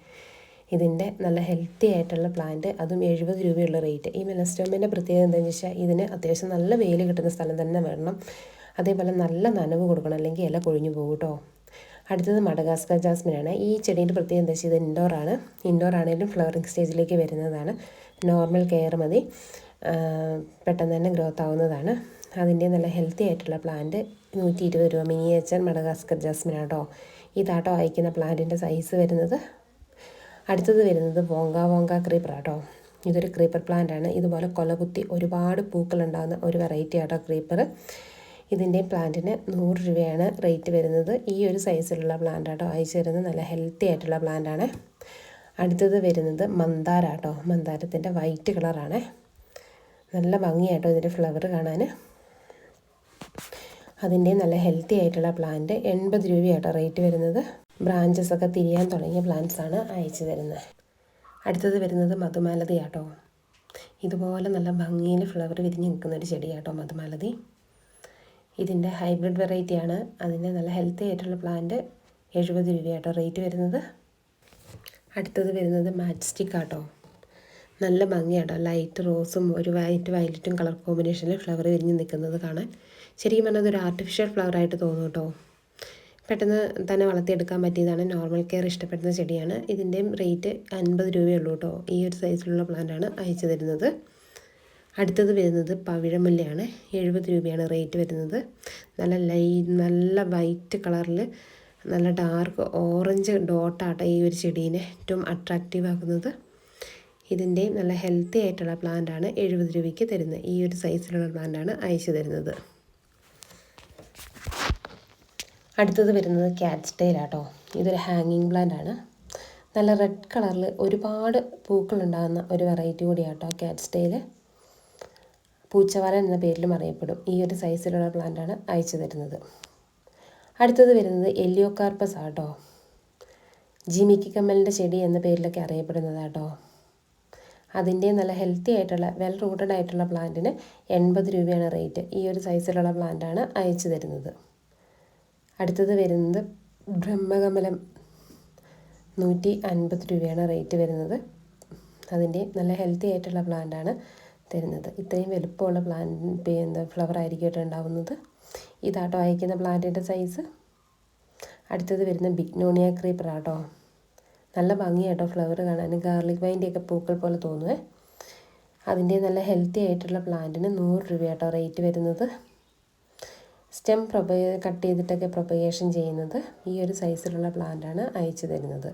ഇതിന്റെ നല്ല ഹെൽത്തി ആയിട്ടുള്ള പ്ലാന്റ് അതും എഴുപത് രൂപയുള്ള റേറ്റ് ഈ മെലസ്റ്റോമിന്റെ പ്രത്യേകത എന്താണെന്ന് വെച്ചാൽ ഇതിന് അത്യാവശ്യം നല്ല വെയിൽ കിട്ടുന്ന സ്ഥലം തന്നെ വേണം അതേപോലെ നല്ല നനവ് കൊടുക്കണം അല്ലെങ്കിൽ ഇല കൊഴിഞ്ഞു പോകും കേട്ടോ അടുത്തത് മഡഗാസ്കർ ജാസ്മിനാണ്. ഈ ചെടീന്റെ പ്രത്യേകത എന്താ വെച്ചാൽ ഇത് ആണ്. ഇൻഡോർ ആണെങ്കിലും ഫ്ലവറിങ് സ്റ്റേജിലേക്ക് വരുന്നതാണ്. നോർമൽ കെയർ മതി. പെട്ടെന്ന് തന്നെ ഗ്രോത്ത് ആവുന്നതാണ്. അതിന്റെ നല്ല ഹെൽത്തി ആയിട്ടുള്ള പ്ലാന്റ് നൂറ്റി ഇരുപത് രൂപ. മിനിയേച്ചർ മഡഗാസ്കർ കേട്ടോ ഇതാട്ടോ അയക്കുന്ന പ്ലാന്റിന്റെ സൈസ് വരുന്നത്. അടുത്തത് വരുന്നത് വോങ്ക വോങ്ക ക്രീപ്പർ കേട്ടോ ഇതൊരു ക്രീപ്പർ പ്ലാന്റ് ആണ്. ഇതുപോലെ കൊലകുത്തി ഒരുപാട് പൂക്കൾ ഉണ്ടാകുന്ന ഒരു വെറൈറ്റി ആട്ടോ ക്രീപ്പർ ഇതിന്റെ പ്ലാന്റിന് നൂറ് രൂപയാണ് റേറ്റ് വരുന്നത്. ഈ ഒരു സൈസിലുള്ള പ്ലാന്റ് ആട്ടോ അയച്ചു തരുന്നത്. നല്ല ഹെൽത്തി ആയിട്ടുള്ള പ്ലാന്റ് ആണ്. അടുത്തത് വരുന്നത് മന്ദാര ആട്ടോ. മന്ദാരത്തിന്റെ വൈറ്റ് കളറാണ് നല്ല ഭംഗിയായിട്ടോ ഇതിന്റെ ഫ്ലവർ കാണാൻ. അതിന്റെ നല്ല ഹെൽത്തി ആയിട്ടുള്ള പ്ലാന്റ് എൺപത് രൂപയാട്ടോ റേറ്റ് വരുന്നത്. ബ്രാഞ്ചസ് ഒക്കെ തിരിയാൻ തുടങ്ങിയ പ്ലാന്റ്സ് ആണ് അയച്ചു തരുന്നത്. അടുത്തത് വരുന്നത് മധുമാലതി ആട്ടോ. ഇതുപോലെ നല്ല ഭംഗിയിൽ ഫ്ലവർ വിരിഞ്ഞ് നിൽക്കുന്ന ഒരു ചെടിയാട്ടോ മധുമാലതി. ഇതിന്റെ ഹൈബ്രിഡ് വെറൈറ്റിയാണ് അതിന്റെ നല്ല ഹെൽത്തി ആയിട്ടുള്ള പ്ലാന്റ് എഴുപത് രൂപയാട്ടോ റേറ്റ് വരുന്നത്. അടുത്തത് വരുന്നത് മാറ്റ്സ്റ്റിക് ആട്ടോ. നല്ല ഭംഗിയാട്ടോ. ലൈറ്റ് റോസും ഒരു വൈറ്റ് വയലറ്റും കളർ കോമ്പിനേഷനിൽ ഫ്ലവർ വിരിഞ്ഞ് നിൽക്കുന്നത് കാണാൻ. ശരിക്കും പറഞ്ഞാൽ ഒരു ആർട്ടിഫിഷ്യൽ ഫ്ലവർ ആയിട്ട് തോന്നും കേട്ടോ പെട്ടെന്ന് തന്നെ വളർത്തിയെടുക്കാൻ പറ്റിയതാണ്. നോർമൽ കെയർ ഇഷ്ടപ്പെടുന്ന ചെടിയാണ്. ഇതിന്റെയും റേറ്റ് അൻപത് രൂപയുള്ളൂ കേട്ടോ ഈ ഒരു സൈസിലുള്ള പ്ലാന്റാണ് അയച്ചു തരുന്നത്. അടുത്തത് വരുന്നത് പവിഴമുല്ലയാണ്. എഴുപത് രൂപയാണ് റേറ്റ് വരുന്നത്. നല്ല ലൈ നല്ല വൈറ്റ് കളറിൽ നല്ല ഡാർക്ക് ഓറഞ്ച് ഡോട്ടാട്ടോ ഈ ഒരു ചെടീനെ ഏറ്റവും അട്രാക്റ്റീവ് ആക്കുന്നത്. ഇതിന്റെ നല്ല ഹെൽത്തി ആയിട്ടുള്ള പ്ലാന്റാണ് എഴുപത് രൂപയ്ക്ക് തരുന്നത്. ഈ ഒരു സൈസിലുള്ള പ്ലാന്റാണ് അയച്ചു തരുന്നത്. അടുത്തത് വരുന്നത് ക്യാറ്റ് സ്റ്റൈലാട്ടോ ഇതൊരു ഹാങ്ങിങ് പ്ലാന്റ് ആണ്. നല്ല റെഡ് കളറിൽ ഒരുപാട് പൂക്കൾ ഉണ്ടാകുന്ന ഒരു വെറൈറ്റി കൂടിയാട്ടോ ക്യാറ്റ് സ്റ്റൈൽ പൂച്ചവാലൻ എന്ന പേരിലും അറിയപ്പെടും. ഈ ഒരു സൈസിലുള്ള പ്ലാന്റാണ് അയച്ചു തരുന്നത്. അടുത്തത് വരുന്നത് എല്ലിയോ കാർപ്പസ് ആട്ടോ. ജിമിക്കി കമ്മലിന്റെ ചെടി എന്ന പേരിലൊക്കെ അറിയപ്പെടുന്നതാട്ടോ. അതിന്റെ നല്ല ഹെൽത്തി ആയിട്ടുള്ള വെൽ റൂട്ടഡ് ആയിട്ടുള്ള പ്ലാന്റിന് എൺപത് രൂപയാണ് റേറ്റ് ഈ ഒരു സൈസിലുള്ള പ്ലാന്റാണ് അയച്ചു തരുന്നത്. അടുത്തത് വരുന്നത് ബ്രഹ്മകമലം. നൂറ്റി അൻപത് രൂപയാണ് റേറ്റ് വരുന്നത്. അതിന്റെ നല്ല ഹെൽത്തി ആയിട്ടുള്ള പ്ലാന്റാണ് തരുന്നത്. ഇത്രയും വലുപ്പമുള്ള പ്ലാന്റ് എന്താ ഫ്ലവർ ആയിരിക്കും ഉണ്ടാവുന്നത്. ഇതാട്ടോ അയക്കുന്ന പ്ലാന്റിന്റെ സൈസ് അടുത്തത് വരുന്ന ബിഗ്നോണിയ ക്രീപ്പർ ആട്ടോ. നല്ല ഭംഗിയാട്ടോ ഫ്ലവർ കാണാൻ ഗാർലിക് വൈന്റെയൊക്കെ പൂക്കൾ പോലെ തോന്നുവേ. അതിന്റെ നല്ല ഹെൽത്തി ആയിട്ടുള്ള പ്ലാന്റിന് നൂറ് രൂപയാട്ടോ റേറ്റ് വരുന്നത്. സ്റ്റെം പ്രൊപ കട്ട് ചെയ്തിട്ടൊക്കെ പ്രൊപ്പഗേഷൻ ചെയ്യുന്നത് ഈ ഒരു സൈസിലുള്ള പ്ലാന്റാണ് അയച്ചു തരുന്നത്.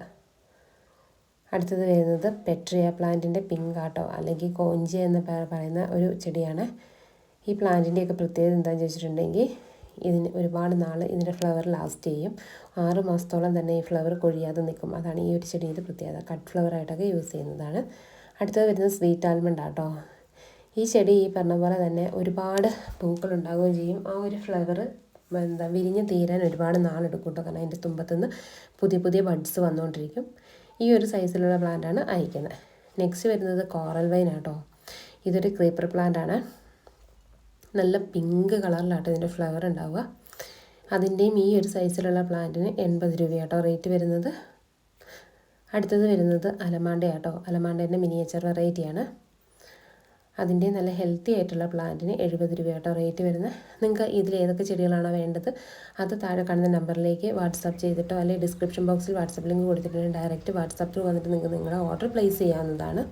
അടുത്തത് വരുന്നത് പെട്രിയ പ്ലാന്റിന്റെ പിങ്കാട്ടോ അല്ലെങ്കിൽ കോഞ്ചി എന്ന് പറയുന്ന ഒരു ചെടിയാണ്. ഈ പ്ലാന്റിന്റെയൊക്കെ പ്രത്യേകത എന്താണെന്ന് ചോദിച്ചിട്ടുണ്ടെങ്കിൽ ഇതിന് ഒരുപാട് നാൾ ഇതിന്റെ ഫ്ലവർ ലാസ്റ്റ് ചെയ്യും. ആറ് മാസത്തോളം തന്നെ ഈ ഫ്ലവർ കൊഴിയാതെ നിൽക്കും. അതാണ് ഈ ഒരു ചെടിയുടെ പ്രത്യേകത. കട്ട് ഫ്ലവർ ആയിട്ടൊക്കെ യൂസ് ചെയ്യുന്നതാണ്. അടുത്തത് വരുന്നത് സ്വീറ്റ് ആൽമണ്ട് ആട്ടോ. ഈ ചെടി ഈ പറഞ്ഞ പോലെ തന്നെ ഒരുപാട് പൂക്കൾ ഉണ്ടാവുകയും ചെയ്യും. ആ ഒരു ഫ്ലവർ എന്താ വിരിഞ്ഞ് തീരാൻ ഒരുപാട് നാളെടുക്കും കേട്ടോ. കാരണം അതിന്റെ തുമ്പത്തുനിന്ന് പുതിയ പുതിയ ബഡ്സ് വന്നുകൊണ്ടിരിക്കും. ഈ ഒരു സൈസിലുള്ള പ്ലാന്റാണ് അയക്കുന്നത് നെക്സ്റ്റ് വരുന്നത് കോറൽ വൈൻ ആട്ടോ. ഇതൊരു ക്രീപ്പർ പ്ലാന്റ് ആണ്. നല്ല പിങ്ക് കളറിലാട്ടോ ഇതിന്റെ ഫ്ലവർ ഉണ്ടാവുക. അതിന്റെയും ഈ ഒരു സൈസിലുള്ള പ്ലാന്റിന് എൺപത് രൂപയാട്ടോ റേറ്റ് വരുന്നത്. അടുത്തത് വരുന്നത് അലമാണ്ടയാട്ടോ. അലമാണ്ടേന്റെ മിനിയേച്ചർ വെറൈറ്റിയാണ് അതിന്റെ നല്ല ഹെൽത്തി ആയിട്ടുള്ള പ്ലാന്റിന് എഴുപത് രൂപയാട്ടോ റേറ്റ് വരുന്നത്. നിങ്ങൾക്ക് ഇതിൽ ഏതൊക്കെ ചെടികളാണോ വേണ്ടത് അത് താഴെ കാണുന്ന നമ്പറിലേക്ക് വാട്സാപ്പ് ചെയ്തിട്ടോ അല്ലെങ്കിൽ ഡിസ്ക്രിപ്ഷൻ ബോക്സിൽ വാട്സാപ്പ് ലിങ്ക് കൊടുത്തിട്ടുണ്ട് ഡയറക്റ്റ് വാട്സാപ്പ് ത്രൂ വന്നിട്ട് നിങ്ങൾക്ക് നിങ്ങളുടെ ഓർഡർ പ്ലേസ് ചെയ്യാവുന്നതാണ്.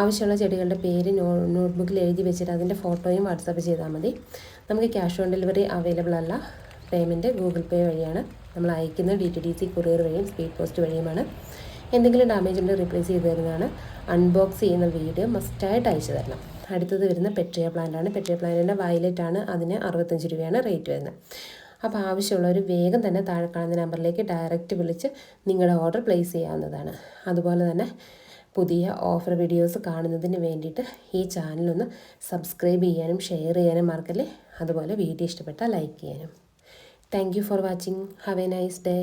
ആവശ്യമുള്ള ചെടികളുടെ പേര് നോ നോട്ട്ബുക്കിൽ എഴുതി വെച്ചിട്ട് അതിന്റെ ഫോട്ടോയും വാട്സാപ്പ് ചെയ്താൽ മതി. നമുക്ക് ക്യാഷ് ഓൺ ഡെലിവറി അവൈലബിൾ അല്ല. പേയ്മെന്റ് ഗൂഗിൾ പേ വഴിയാണ്. നമ്മൾ അയക്കുന്നത് D T D C courier വഴിയും സ്പീഡ് പോസ്റ്റ് വഴിയുമാണ്. എന്തെങ്കിലും ഡാമേജ് ഉണ്ടെങ്കിൽ റീപ്ലേസ് ചെയ്ത് തരുന്നതാണ്. അൺബോക്സ് ചെയ്യുന്ന വീഡിയോ മസ്റ്റായിട്ട് അയച്ചു തരണം. അടുത്തത് വരുന്ന പെട്രിയ പ്ലാന്റാണ് പെട്രിയ പ്ലാന്റിന്റെ ആണ്. അതിന് അറുപത്തഞ്ച് രൂപയാണ് റേറ്റ് വരുന്നത്. അപ്പോൾ ആവശ്യമുള്ളവർ വേഗം തന്നെ താഴെ കാണുന്ന നമ്പറിലേക്ക് ഡയറക്റ്റ് വിളിച്ച് നിങ്ങളുടെ ഓർഡർ പ്ലേസ് ചെയ്യാവുന്നതാണ്. അതുപോലെ തന്നെ പുതിയ ഓഫർ വീഡിയോസ് കാണുന്നതിന് വേണ്ടിയിട്ട് ഈ ചാനലൊന്ന് സബ്സ്ക്രൈബ് ചെയ്യാനും ഷെയർ ചെയ്യാനും മറക്കല്ലേ? അതുപോലെ വീഡിയോ ഇഷ്ടപ്പെട്ടാൽ ലൈക്ക് ചെയ്യാനും. Thank you for watching have a nice day